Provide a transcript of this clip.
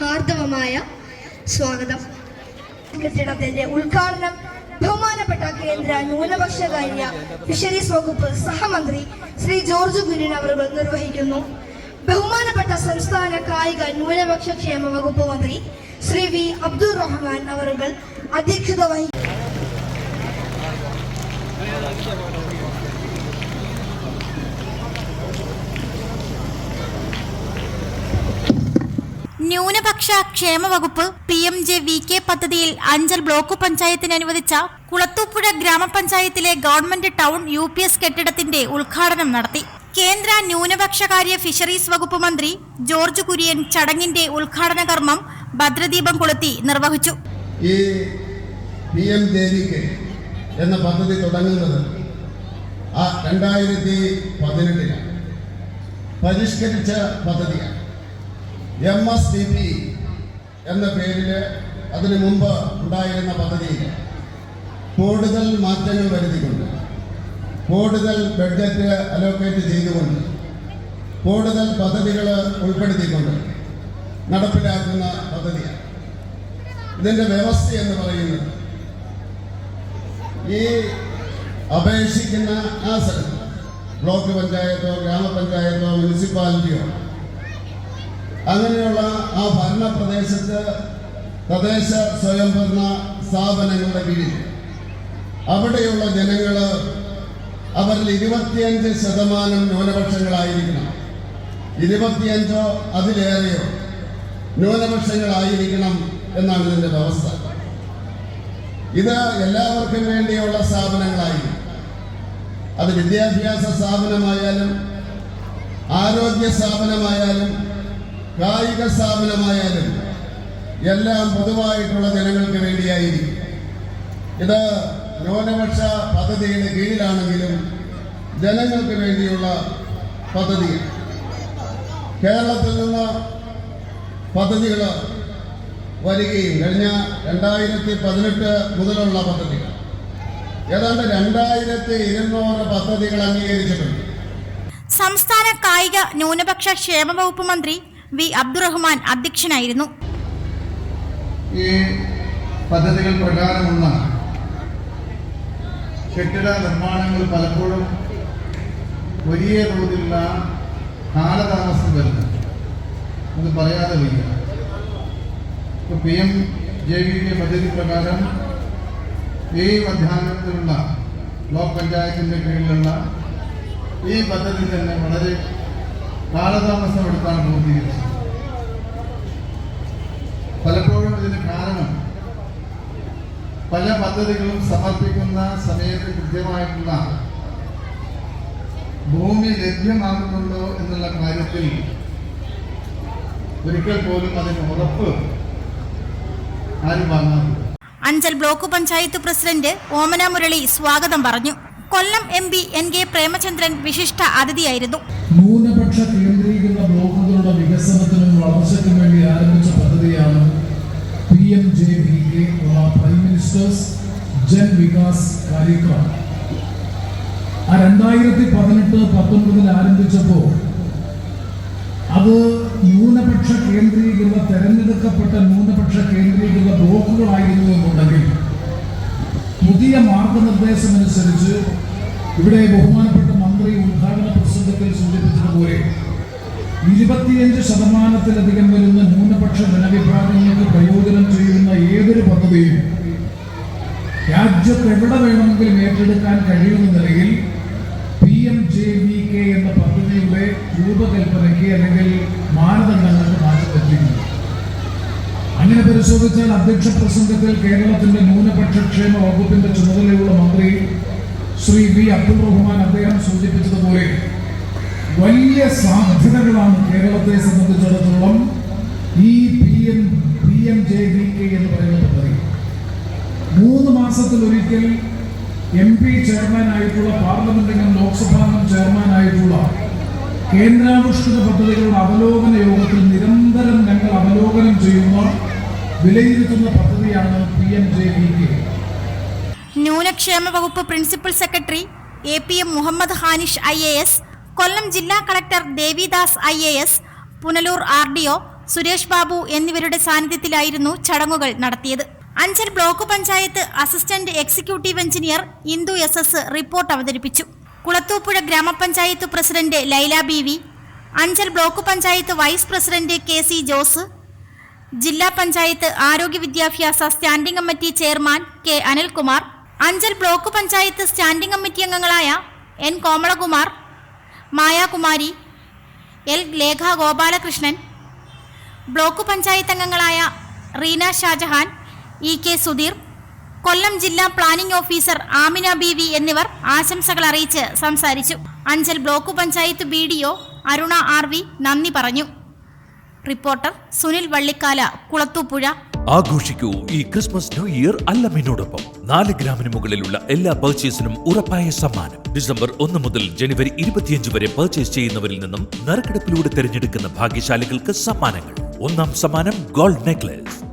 ഹാർദവമായ സ്വാഗതം. കെട്ടിടത്തിന്റെ ഉദ്ഘാടനം ബഹുമാനപ്പെട്ട കേന്ദ്ര ന്യൂനപക്ഷ കാര്യ ഫിഷറീസ് വകുപ്പ് സഹമന്ത്രി ശ്രീ ജോർജ് കുര്യൻ അവർ നിർവഹിക്കുന്നു. ബഹുമാനപ്പെട്ട സംസ്ഥാന കായിക ന്യൂനപക്ഷ ക്ഷേമ വകുപ്പ് മന്ത്രി ശ്രീ വി അബ്ദുൾ റഹ്മാൻ അവർ അധ്യക്ഷത വഹിക്കും ന്യൂനപക്ഷ ക്ഷേമ വകുപ്പ് P M J V K പദ്ധതിയിൽ അഞ്ചൽ ബ്ലോക്ക് പഞ്ചായത്തിന് അനുവദിച്ച കുളത്തൂപ്പുഴ ഗ്രാമപഞ്ചായത്തിലെ government town U P S കെട്ടിടത്തിന്റെ ഉദ്ഘാടനം നടത്തി. കേന്ദ്ര ന്യൂനപക്ഷകാര്യ ഫിഷറീസ് വകുപ്പ് മന്ത്രി ജോർജ് കുര്യൻ ചടങ്ങിന്റെ ഉദ്ഘാടന കർമ്മം ഭദ്രദീപം കൊളുത്തി നിർവഹിച്ചു. ഈ എന്ന പദ്ധതി തുടങ്ങുന്നത് ആ രണ്ടായിരത്തി പതിനെട്ടിലാണ്. പരിഷ്കരിച്ച പദ്ധതിയാണ്. എം എസ് ഡി പി എന്ന പേരിൽ അതിനു മുമ്പ് ഉണ്ടായിരുന്ന പദ്ധതിയിൽ കൂടുതൽ മാറ്റങ്ങൾ വരുത്തിക്കൊണ്ട് കൂടുതൽ ബഡ്ജറ്റ് അലോക്കേറ്റ് ചെയ്തുകൊണ്ട് കൂടുതൽ പദ്ധതികൾ ഉൾപ്പെടുത്തിക്കൊണ്ട് നടപ്പിലാക്കുന്ന പദ്ധതിയാണ്. ഇതിന്റെ വ്യവസ്ഥ എന്ന് പറയുന്നത് ഈ അപേക്ഷിക്കുന്ന ആ സ്ഥലത്ത് ബ്ലോക്ക് പഞ്ചായത്തോ ഗ്രാമപഞ്ചായത്തോ മുനിസിപ്പാലിറ്റിയോ അങ്ങനെയുള്ള ആ ഭരണ പ്രദേശത്ത് തദ്ദേശ സ്വയംഭരണ സ്ഥാപനങ്ങളുടെ കീഴിൽ അവിടെയുള്ള ജനങ്ങൾ അവരിൽ ഇരുപത്തിയഞ്ച് ശതമാനം ന്യൂനപക്ഷങ്ങളായിരിക്കണം. ഇരുപത്തിയഞ്ചോ അതിലേറെയോ ന്യൂനപക്ഷങ്ങളായിരിക്കണം എന്നാണ് ഇതിന്റെ വ്യവസ്ഥ. ഇത് എല്ലാവർക്കും വേണ്ടിയുള്ള സ്ഥാപനങ്ങളായിരിക്കും. അത് വിദ്യാഭ്യാസ സ്ഥാപനമായാലും ആരോഗ്യ സ്ഥാപനമായാലും കായിക സ്ഥാപനമായാലും എല്ലാം പൊതുവായിട്ടുള്ള ജനങ്ങൾക്ക് വേണ്ടിയായിരിക്കും. ഇത് ന്യൂനപക്ഷ പദ്ധതിയുടെ കീഴിലാണെങ്കിലും ജനങ്ങൾക്ക് വേണ്ടിയുള്ള പദ്ധതി കേരളത്തിൽ നിന്ന് പദ്ധതികൾ വരികയും കഴിഞ്ഞ രണ്ടായിരത്തി പതിനെട്ട് മുതലുള്ള പദ്ധതികൾ. ഏതാണ്ട് രണ്ടായിരത്തി ഇരുന്നൂറ് പദ്ധതികൾ അംഗീകരിച്ചിട്ടുണ്ട്. സംസ്ഥാന കായിക ന്യൂനപക്ഷ ക്ഷേമ വകുപ്പ് മന്ത്രി വി അബ്ദുറഹ്മാൻ അധ്യക്ഷനായിരുന്നു. ഈ പദ്ധതികൾ പ്രകാരമുള്ള കെട്ടിട നിർമ്മാണങ്ങൾ പലപ്പോഴും വലിയ തോതിലുള്ള കാലതാമസം വരുന്നു. അത് പറയാതെ വയ്യ. ഇപ്പോൾ പി എം ജെ വി പദ്ധതി പ്രകാരം ഈ മധ്യാഹ്നത്തിലുള്ള ബ്ലോക്ക് പഞ്ചായത്തിന്റെ കീഴിലുള്ള ഈ പദ്ധതി തന്നെ വളരെ കാലതാമസം എടുത്താണ് പൂർത്തീകരിച്ചത് പലപ്പോഴും ഇതിന് കാരണം പല പദ്ധതികളും സമർപ്പിക്കുന്ന സമയത്ത് കൃത്യമായിട്ടുള്ള ഭൂമി ലഭ്യമാകുന്നുണ്ടോ എന്നുള്ള കാര്യത്തിൽ ഒരിക്കൽ പോലും അതിന് ഉറപ്പ് ആരും വാങ്ങാറില്ല. അഞ്ചൽ ബ്ലോക്ക് പഞ്ചായത്ത് പ്രസിഡന്റ് ഓമന മുരളി സ്വാഗതം പറഞ്ഞു. Kollam M P N K Premachandran വിശിഷ്ട അതിഥിയായിരുന്നു. ന്യൂനപക്ഷ കേന്ദ്രീകൃത ബ്ലോക്കുകളുടെ വികസനത്തിനും വളർച്ചയ്ക്കും വേണ്ടി ആരംഭിച്ച പദ്ധതിയാണ് P M J B K prime minister's Jan Vikas Karyakram ആ രണ്ടായിരത്തി പതിനെട്ട് പത്തൊൻപതിൽ ആരംഭിച്ചപ്പോൾ അത് ന്യൂനപക്ഷ കേന്ദ്രീകൃത തെരഞ്ഞെടുക്കപ്പെട്ട ന്യൂനപക്ഷ കേന്ദ്രീകൃത ബ്ലോക്കുകളായിരുന്നു എന്നുണ്ടെങ്കിൽ പുതിയ മാർഗനിർദ്ദേശം അനുസരിച്ച് ഇവിടെ ബഹുമാനപ്പെട്ട മന്ത്രി ഉദ്ഘാടന പ്രസംഗത്തിൽ സൂചിപ്പിച്ചതുപോലെ ഇരുപത്തിയഞ്ച് ശതമാനത്തിലധികം വരുന്ന ന്യൂനപക്ഷ ജനവിഭാഗങ്ങൾക്ക് പ്രയോജനം ചെയ്യുന്ന ഏതൊരു പദ്ധതിയും രാജ്യത്ത് എവിടെ വേണമെങ്കിലും ഏറ്റെടുക്കാൻ കഴിയുന്ന നിലയിൽ P M J V K എന്ന പദ്ധതിയുടെ രൂപകൽപ്പനയ്ക്ക് അല്ലെങ്കിൽ വരുത്തിയിട്ടുണ്ട് അങ്ങനെ പരിശോധിച്ചാൽ അധ്യക്ഷ പ്രസംഗത്തിൽ കേരളത്തിന്റെ ന്യൂനപക്ഷ ക്ഷേമ വകുപ്പിന്റെ ചുമതലയുള്ള മന്ത്രി ശ്രീ വി അബ്ദുൾ റഹ്മാൻ അദ്ദേഹം സൂചിപ്പിച്ചതുപോലെ വലിയ സാധ്യതകളാണ് കേരളത്തെ സംബന്ധിച്ചിടത്തോളം ഈ P M P M J V K എന്ന് പറയുന്ന പദ്ധതി. മൂന്ന് മാസത്തിലൊരിക്കൽ എം പി ചെയർമാനായിട്ടുള്ള പാർലമെന്റിനും ലോക്സഭാംഗം ചെയർമാനായിട്ടുള്ള കേന്ദ്രാവിഷ്കൃത പദ്ധതികളുടെ അവലോകന യോഗത്തിൽ നിരന്തരം ഞങ്ങൾ അവലോകനം ചെയ്യുന്ന വിലയിരുത്തുന്ന പദ്ധതിയാണ് P M J V K. ന്യൂനക്ഷേമ വകുപ്പ് principal secretary A P M Muhammad Hanish I A S Kollam ജില്ലാ collector Devidas I A S Punalur R D O Suresh Babu എന്നിവരുടെ സാന്നിധ്യത്തിലായിരുന്നു ചടങ്ങുകൾ നടത്തിയത്. Anchal block panchayat assistant executive engineer Indu S S report അവതരിപ്പിച്ചു. കുളത്തൂപ്പുഴ ഗ്രാമപഞ്ചായത്ത് president Laila B V Anchal block panchayat vice president K C Jose ജില്ലാ പഞ്ചായത്ത് ആരോഗ്യ വിദ്യാഭ്യാസ standing committee chairman K Anilkumar Anchal block panchayat standing committee അംഗങ്ങളായ N Komalakumar Mayakumari L Lekha Gopalakrishnan block panchayat അംഗങ്ങളായ Reena Shajahan E K Sudheer Kollam ജില്ലാ planning officer Amina B V എന്നിവർ ആശംസകൾ അറിയിച്ച് സംസാരിച്ചു. Anchal block panchayat B D O Aruna R V നന്ദി പറഞ്ഞു. Reporter Sunil Vallikkala Kulathupuzha. ആഘോഷിക്കൂ ഈ ക്രിസ്മസ് ന്യൂ ഇയർ അല്ലമ്മിനോടൊപ്പം നാല് ഗ്രാമിന് മുകളിലുള്ള എല്ലാ പർച്ചേസിനും ഉറപ്പായ സമ്മാനം. ഡിസംബർ ഒന്ന് മുതൽ ജനുവരി ഇരുപത്തിയഞ്ച് വരെ പർച്ചേസ് ചെയ്യുന്നവരിൽ നിന്നും നറുക്കെടുപ്പിലൂടെ തിരഞ്ഞെടുക്കുന്ന ഭാഗ്യശാലികൾക്ക് സമ്മാനങ്ങൾ. ഒന്നാം സമ്മാനം ഗോൾഡ് നെക്ലേസ്.